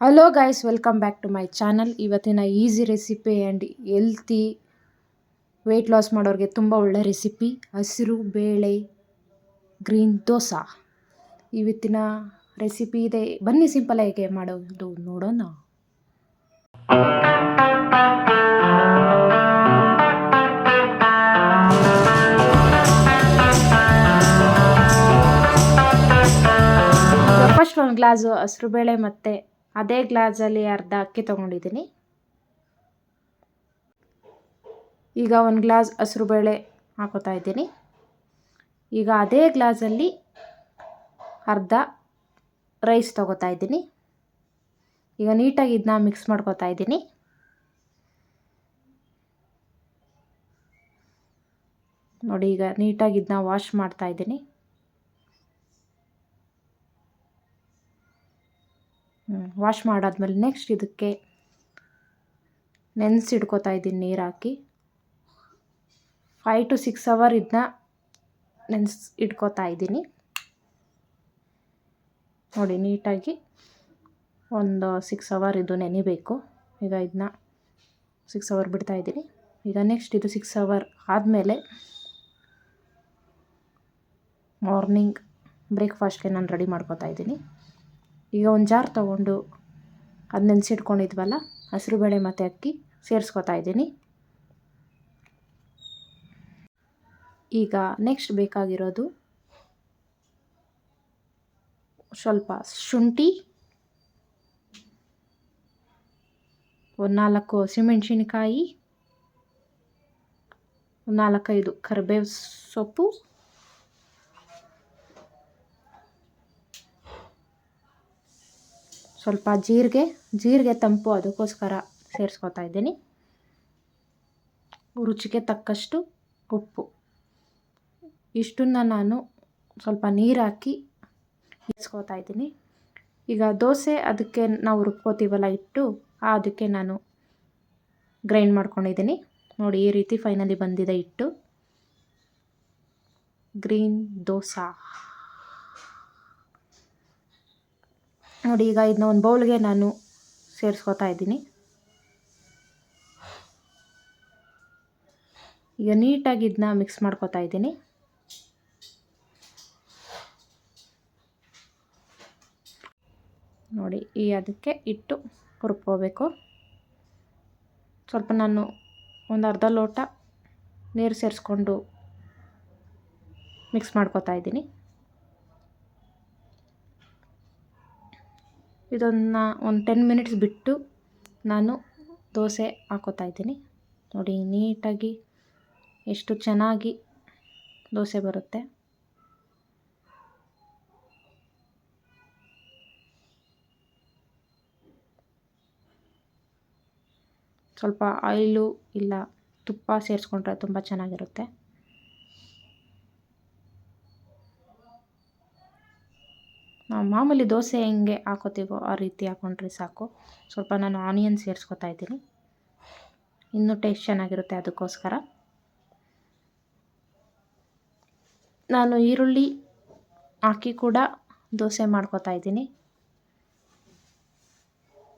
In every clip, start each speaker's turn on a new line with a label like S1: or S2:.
S1: Hello guys welcome back to my channel ಇವತ್ತಿನ easy recipe and healthy weight loss ಮಾಡೋರಿಗೆ ತುಂಬ ಒಳ್ಳೆ recipe ಹಸಿರು, ಬೇಳೆ ಗ್ರೀನ್ ದೋಸೆ. ಇವತ್ತಿನ ರೆಸಿಪಿ ಇದೆ. ಬನ್ನಿ ಸಿಂಪಲ್ ಹೇಗೆ ಮಾಡೋದು ನೋಡೋಣ. ಫಸ್ಟ್ ಒಂದು ಗ್ಲಾಸು ಹಸಿರು, ಬೇಳೆ ಮತ್ತು ಅದೇ ಗ್ಲಾಸಲ್ಲಿ ಅರ್ಧ ಅಕ್ಕಿ ತೊಗೊಂಡಿದ್ದೀನಿ. ಈಗ ಒಂದು ಗ್ಲಾಸ್ ಹಸಿರು ಬೇಳೆ ಹಾಕೋತಾ ಇದ್ದೀನಿ. ಈಗ ಅದೇ ಗ್ಲಾಸಲ್ಲಿ ಅರ್ಧ ರೈಸ್ ತೊಗೋತಾ ಇದ್ದೀನಿ. ಈಗ ನೀಟಾಗಿ ಇದನ್ನ ಮಿಕ್ಸ್ ಮಾಡ್ಕೋತಾ ಇದ್ದೀನಿ. ನೋಡಿ ಈಗ ನೀಟಾಗಿ ಇದನ್ನ ವಾಶ್ ಮಾಡ್ತಾ ಇದ್ದೀನಿ. ವಾಶ್ ಮಾಡಾದ್ಮೇಲೆ ನೆಕ್ಸ್ಟ್ ಇದಕ್ಕೆ ನೆನೆಸಿಡ್ಕೋತಾ ಇದ್ದೀನಿ ನೀರು ಹಾಕಿ ಫೈವ್ ಟು ಸಿಕ್ಸ್ ಅವರ್ ಇದನ್ನ ನೆನೆಸ್ ಇಟ್ಕೋತಾ ಇದ್ದೀನಿ. ನೋಡಿ, ನೀಟಾಗಿ ಒಂದು ಸಿಕ್ಸ್ ಅವರ್ ಇದು ನೆನಿಬೇಕು. ಈಗ ಇದನ್ನ ಸಿಕ್ಸ್ ಅವರ್ ಬಿಡ್ತಾ ಇದ್ದೀನಿ. ಈಗ ನೆಕ್ಸ್ಟ್ ಇದು ಸಿಕ್ಸ್ ಅವರ್ ಆದಮೇಲೆ ಮಾರ್ನಿಂಗ್ ಬ್ರೇಕ್ಫಾಸ್ಟ್ಗೆ ನಾನು ರೆಡಿ ಮಾಡ್ಕೋತಾ ಇದ್ದೀನಿ. ಈಗ ಒಂದು ಜಾರ್ ತೊಗೊಂಡು ಅದು ನೆನೆಸಿಟ್ಕೊಂಡಿದ್ವಲ್ಲ ಬೇಳೆ ಮತ್ತು ಅಕ್ಕಿ ಸೇರಿಸ್ಕೊತಾ ಇದ್ದೀನಿ. ಈಗ ನೆಕ್ಸ್ಟ್ ಬೇಕಾಗಿರೋದು ಸ್ವಲ್ಪ ಶುಂಠಿ, ಒಂದು ನಾಲ್ಕು ಹಸಿಮೆಣ್ಸಿನ್ಕಾಯಿ ನಾಲ್ಕೈದು ಕರಿಬೇವು ಸೊಪ್ಪು. ಸ್ವಲ್ಪ ಜೀರಿಗೆ ಜೀರಿಗೆ ತಂಪು ಅದಕ್ಕೋಸ್ಕರ ಸೇರಿಸ್ಕೊತಾ ಇದ್ದೀನಿ. ರುಚಿಗೆ ತಕ್ಕಷ್ಟು ಉಪ್ಪು. ಇಷ್ಟನ್ನು ನಾನು ಸ್ವಲ್ಪ ನೀರು ಹಾಕಿ ಇಸ್ಕೋತಾ ಇದ್ದೀನಿ. ಈಗ ದೋಸೆ ಅದಕ್ಕೆ ನಾವು ರುಬ್ಕೋತೀವಲ್ಲ ಇಟ್ಟು ಅದಕ್ಕೆ ನಾನು ಗ್ರೈಂಡ್ ಮಾಡ್ಕೊಂಡಿದ್ದೀನಿ. ನೋಡಿ, ಈ ರೀತಿ ಫೈನಲಿ ಬಂದಿದೆ ಇಟ್ಟು ಗ್ರೀನ್ ದೋಸೆ. ನೋಡಿ, ಈಗ ಇದನ್ನ ಒಂದು ಬೌಲ್ಗೆ ನಾನು ಸೇರಿಸ್ಕೊತಾ ಇದ್ದೀನಿ. ಈಗ ನೀಟಾಗಿ ಇದನ್ನ ಮಿಕ್ಸ್ ಮಾಡ್ಕೋತಾ ಇದ್ದೀನಿ. ನೋಡಿ, ಈ ಅದಕ್ಕೆ ಇಟ್ಟು ಹುರ್ಕೋಬೇಕು. ಸ್ವಲ್ಪ ನಾನು ಒಂದು ಅರ್ಧ ಲೋಟ ನೀರು ಸೇರಿಸ್ಕೊಂಡು ಮಿಕ್ಸ್ ಮಾಡ್ಕೊತಾ ಇದ್ದೀನಿ. ಇದನ್ನು ಒಂದು ಟೆನ್ ಮಿನಿಟ್ಸ್ ಬಿಟ್ಟು ನಾನು ದೋಸೆ ಹಾಕೋತಾ ಇದ್ದೀನಿ. ನೋಡಿ, ನೀಟಾಗಿ ಎಷ್ಟು ಚೆನ್ನಾಗಿ ದೋಸೆ ಬರುತ್ತೆ. ಸ್ವಲ್ಪ ಆಯಿಲು ಇಲ್ಲ ತುಪ್ಪ ಸೇರಿಸ್ಕೊಂಡ್ರೆ ತುಂಬ ಚೆನ್ನಾಗಿರುತ್ತೆ. ನಾವು ಮಾಮೂಲಿ ದೋಸೆ ಹೆಂಗೆ ಹಾಕೋತೀವೋ ಆ ರೀತಿ ಹಾಕೊಂಡ್ರೆ ಸಾಕು. ಸ್ವಲ್ಪ ನಾನು ಆನಿಯನ್ ಸೇರಿಸ್ಕೊತಾ ಇದ್ದೀನಿ. ಇನ್ನೂ ಟೇಸ್ಟ್ ಚೆನ್ನಾಗಿರುತ್ತೆ ಅದಕ್ಕೋಸ್ಕರ. ನಾನು ಈರುಳ್ಳಿ ಹಾಕಿ ಕೂಡ ದೋಸೆ ಮಾಡ್ಕೋತಾ ಇದ್ದೀನಿ.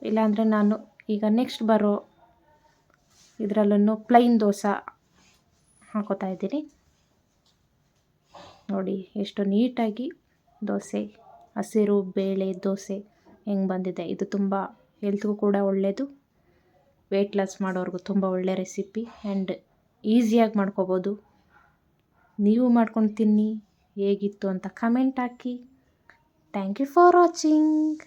S1: ಇಲ್ಲಾಂದರೆ ನಾನು ಈಗ ನೆಕ್ಸ್ಟ್ ಬರೋ ಇದರಲ್ಲೂ ಪ್ಲೈನ್ ದೋಸೆ ಹಾಕೋತಾ ಇದ್ದೀನಿ. ನೋಡಿ, ಎಷ್ಟು ನೀಟಾಗಿ ದೋಸೆ ಹಸಿರು, ಬೇಳೆ, ದೋಸೆ ಹೆಂಗೆ ಬಂದಿದೆ? ಇದು ತುಂಬ ಹೆಲ್ತ್ಗೂ ಕೂಡ ಒಳ್ಳೆಯದು ವೆಯ್ಟ್ ಲಾಸ್ ಮಾಡೋರ್ಗು ತುಂಬ ಒಳ್ಳೆಯ ರೆಸಿಪಿ ಆ್ಯಂಡ್ ಈಸಿಯಾಗಿ ಮಾಡ್ಕೋಬೋದು. ನೀವು ಮಾಡ್ಕೊಂಡು ತಿನ್ನಿ ಹೇಗಿತ್ತು ಅಂತ comment hockey. Thank you for watching